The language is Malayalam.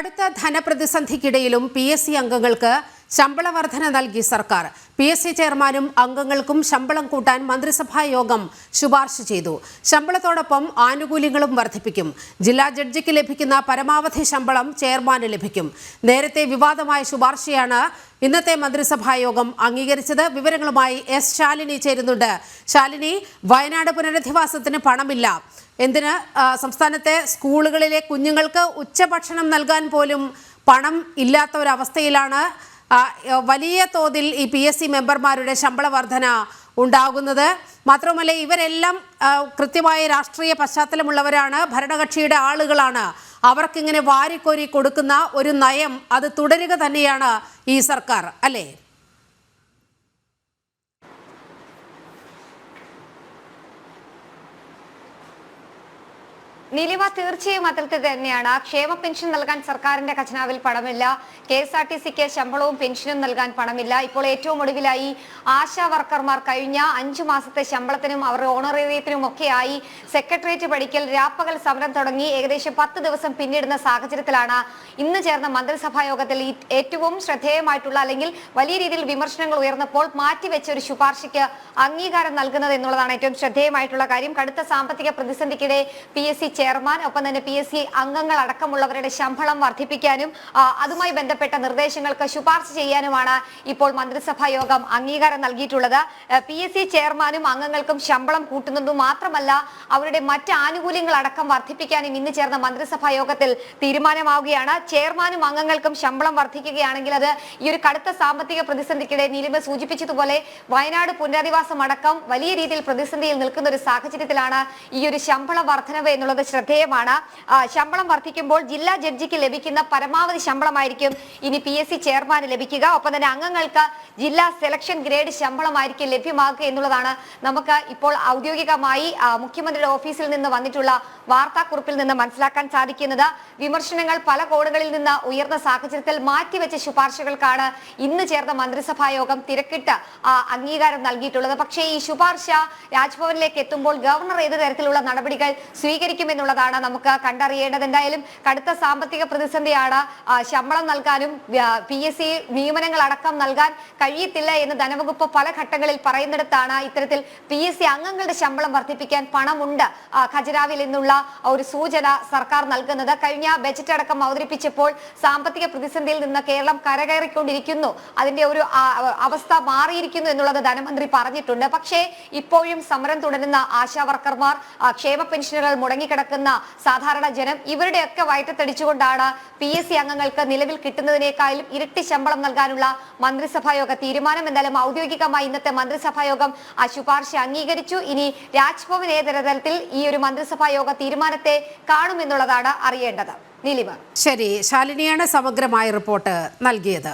കടുത്ത ധനപ്രതിസന്ധിക്കിടയിലും പി എസ് സി അംഗങ്ങൾക്ക് ശമ്പള വർധന നൽകി സർക്കാർ. പി എസ് സി ചെയർമാനും അംഗങ്ങൾക്കും ശമ്പളം കൂട്ടാൻ മന്ത്രിസഭാ യോഗം ശുപാർശ ചെയ്തു. ശമ്പളത്തോടൊപ്പം ആനുകൂല്യങ്ങളും വർദ്ധിപ്പിക്കും. ജില്ലാ ജഡ്ജിക്ക് ലഭിക്കുന്ന പരമാവധി ശമ്പളം ചെയർമാന് ലഭിക്കും. നേരത്തെ വിവാദമായ ശുപാർശയാണ് ഇന്നത്തെ മന്ത്രിസഭാ യോഗം അംഗീകരിച്ചത്. വിവരങ്ങളുമായി എസ് ശാലിനി ചേരുന്നുണ്ട്. ശാലിനി വയനാട് പുനരധിവാസത്തിന് പണമില്ല. എന്തിന്? സംസ്ഥാനത്തെ സ്കൂളുകളിലെ കുഞ്ഞുങ്ങൾക്ക് ഉച്ചഭക്ഷണം നൽകാൻ പോലും പണം ഇല്ലാത്ത ഒരവസ്ഥയിലാണ് വലിയ തോതിൽ ഈ പി എസ് സി മെമ്പർമാരുടെ ശമ്പള വർധന ഉണ്ടാകുന്നത്. മാത്രമല്ല ഇവരെല്ലാം കൃത്യമായ രാഷ്ട്രീയ പശ്ചാത്തലമുള്ളവരാണ്. ഭരണകക്ഷിയുടെ ആളുകളാണ്. അവർക്കിങ്ങനെ വാരിക്കോരി കൊടുക്കുന്ന ഒരു നയം അത് തുടരുക തന്നെയാണ് ഈ സർക്കാർ. അല്ലേ? നിലിവ തീർച്ചയായും അതിർത്തി തന്നെയാണ്. ക്ഷേമ പെൻഷൻ നൽകാൻ സർക്കാരിന്റെ ഖജനാവിൽ പണമില്ല. കെ എസ് ആർ ടി സിക്ക് ശമ്പളവും പെൻഷനും നൽകാൻ പണമില്ല. ഇപ്പോൾ ഏറ്റവും ഒടുവിലായി ആശാ വർക്കർമാർ കഴിഞ്ഞ അഞ്ചു മാസത്തെ ശമ്പളത്തിനും അവരുടെ ഓണറേറിയത്തിനും ഒക്കെയായി സെക്രട്ടേറിയറ്റ് പഠിക്കൽ രാപ്പകൽ സമരം തുടങ്ങി. ഏകദേശം പത്ത് ദിവസം പിന്നിടുന്ന സാഹചര്യത്തിലാണ് ഇന്ന് ചേർന്ന മന്ത്രിസഭാ യോഗത്തിൽ ഏറ്റവും ശ്രദ്ധേയമായിട്ടുള്ള അല്ലെങ്കിൽ വലിയ രീതിയിൽ വിമർശനങ്ങൾ ഉയർന്നപ്പോൾ മാറ്റിവെച്ച ഒരു ശുപാർശയ്ക്ക് അംഗീകാരം നൽകുന്നത് എന്നുള്ളതാണ് ഏറ്റവും ശ്രദ്ധേയമായിട്ടുള്ള കാര്യം. കടുത്ത സാമ്പത്തിക പ്രതിസന്ധിക്കിടെ പി എസ് സി ചെയർമാൻ ഒപ്പം തന്നെ പി എസ് സി അംഗങ്ങൾ അടക്കമുള്ളവരുടെ ശമ്പളം വർദ്ധിപ്പിക്കാനും അതുമായി ബന്ധപ്പെട്ട നിർദ്ദേശങ്ങൾക്ക് ശുപാർശ ചെയ്യാനുമാണ് ഇപ്പോൾ മന്ത്രിസഭാ യോഗം അംഗീകാരം നൽകിയിട്ടുള്ളത്. പി എസ് സി ചെയർമാനും അംഗങ്ങൾക്കും ശമ്പളം കൂട്ടുന്നതും മാത്രമല്ല അവരുടെ മറ്റ് ആനുകൂല്യങ്ങൾ അടക്കം വർദ്ധിപ്പിക്കാനും ഇന്ന് ചേർന്ന മന്ത്രിസഭാ യോഗത്തിൽ തീരുമാനമാവുകയാണ്. ചെയർമാനും അംഗങ്ങൾക്കും ശമ്പളം വർദ്ധിക്കുകയാണെങ്കിൽ അത് ഈ ഒരു കടുത്ത സാമ്പത്തിക പ്രതിസന്ധിക്കിടെ നീലിമ സൂചിപ്പിച്ചതുപോലെ വയനാട് പുനരധിവാസം അടക്കം വലിയ രീതിയിൽ പ്രതിസന്ധിയിൽ നിൽക്കുന്ന ഒരു സാഹചര്യത്തിലാണ് ഈ ഒരു ശമ്പള വർധനവ് എന്നുള്ളത് ശ്രദ്ധേയമാണ്. ശമ്പളം വർദ്ധിക്കുമ്പോൾ ജില്ലാ ജഡ്ജിക്ക് ലഭിക്കുന്ന പരമാവധി ശമ്പളമായിരിക്കും ഇനി പി എസ് സി ചെയർമാന് ലഭിക്കുക. ഒപ്പം തന്നെ അംഗങ്ങൾക്ക് ജില്ലാ സെലക്ഷൻ ഗ്രേഡ് ശമ്പളമായിരിക്കും ലഭ്യമാക്കുക എന്നുള്ളതാണ് നമുക്ക് ഇപ്പോൾ ഔദ്യോഗികമായി മുഖ്യമന്ത്രിയുടെ ഓഫീസിൽ നിന്ന് വന്നിട്ടുള്ള വാർത്താക്കുറിപ്പിൽ നിന്ന് മനസ്സിലാക്കാൻ സാധിക്കുന്നത്. വിമർശനങ്ങൾ പല കോണുകളിൽ നിന്ന് ഉയർന്ന സാഹചര്യത്തിൽ മാറ്റിവെച്ച ശുപാർശകൾക്കാണ് ഇന്ന് ചേർന്ന മന്ത്രിസഭാ യോഗം തിരക്കിട്ട് അംഗീകാരം നൽകിയിട്ടുള്ളത്. പക്ഷേ ഈ ശുപാർശ രാജ്ഭവനിലേക്ക് എത്തുമ്പോൾ ഗവർണർ ഏത് തരത്തിലുള്ള നടപടികൾ സ്വീകരിക്കുമെന്നുള്ളതാണ് നമുക്ക് കണ്ടറിയേണ്ടത്. എന്തായാലും കടുത്ത സാമ്പത്തിക പ്രതിസന്ധിയാണ് ശമ്പളം നൽകാനും പി എസ് സി നിയമനങ്ങൾ അടക്കം നൽകാൻ കഴിയത്തില്ല എന്ന് ധനവകുപ്പ് പല ഘട്ടങ്ങളിൽ പറയുന്നിടത്താണ് ഇത്തരത്തിൽ പി എസ് സി അംഗങ്ങളുടെ ശമ്പളം വർദ്ധിപ്പിക്കാൻ പണമുണ്ട്. ഖജരാവിൽ നിന്നുള്ള ഒരു സൂചന സർക്കാർ നൽകുന്നത്. കഴിഞ്ഞ ബജറ്റ് അടക്കം അവതരിപ്പിച്ചപ്പോൾ സാമ്പത്തിക പ്രതിസന്ധിയിൽ നിന്ന് കേരളം കരകയറിക്കൊണ്ടിരിക്കുന്നു. അതിന്റെ ഒരു അവസ്ഥ മാറിയിരിക്കുന്നു എന്നുള്ളത് ധനമന്ത്രി പറഞ്ഞിട്ടുണ്ട്. പക്ഷേ ഇപ്പോഴും സമരം തുടരുന്ന ആശാ വർക്കർമാർ ക്ഷേമ പെൻഷനുകൾ മുടങ്ങിക്കിടക്കുന്ന സാധാരണ ജനം ഇവരുടെയൊക്കെ വയറ്റത്തടിച്ചുകൊണ്ടാണ് പി എസ് സി അംഗങ്ങൾക്ക് നിലവിൽ കിട്ടുന്നതിനേക്കാളും ഇരട്ടി ശമ്പളം നൽകാനുള്ള മന്ത്രിസഭാ യോഗ തീരുമാനം. എന്തായാലും ഔദ്യോഗികമായി ഇന്നത്തെ മന്ത്രിസഭാ യോഗം ആ ശുപാർശ അംഗീകരിച്ചു. ഇനി രാജ്ഭവൻ ഏതരതലത്തിൽ ഈ ഒരു മന്ത്രിസഭാ യോഗ തീരുമാനത്തെ കാണുമെന്നുള്ളതാണ് അറിയേണ്ടത്. നീലിമ. ശരി ശാലിനിയാണ് സമഗ്രമായ റിപ്പോർട്ട് നൽകിയത്.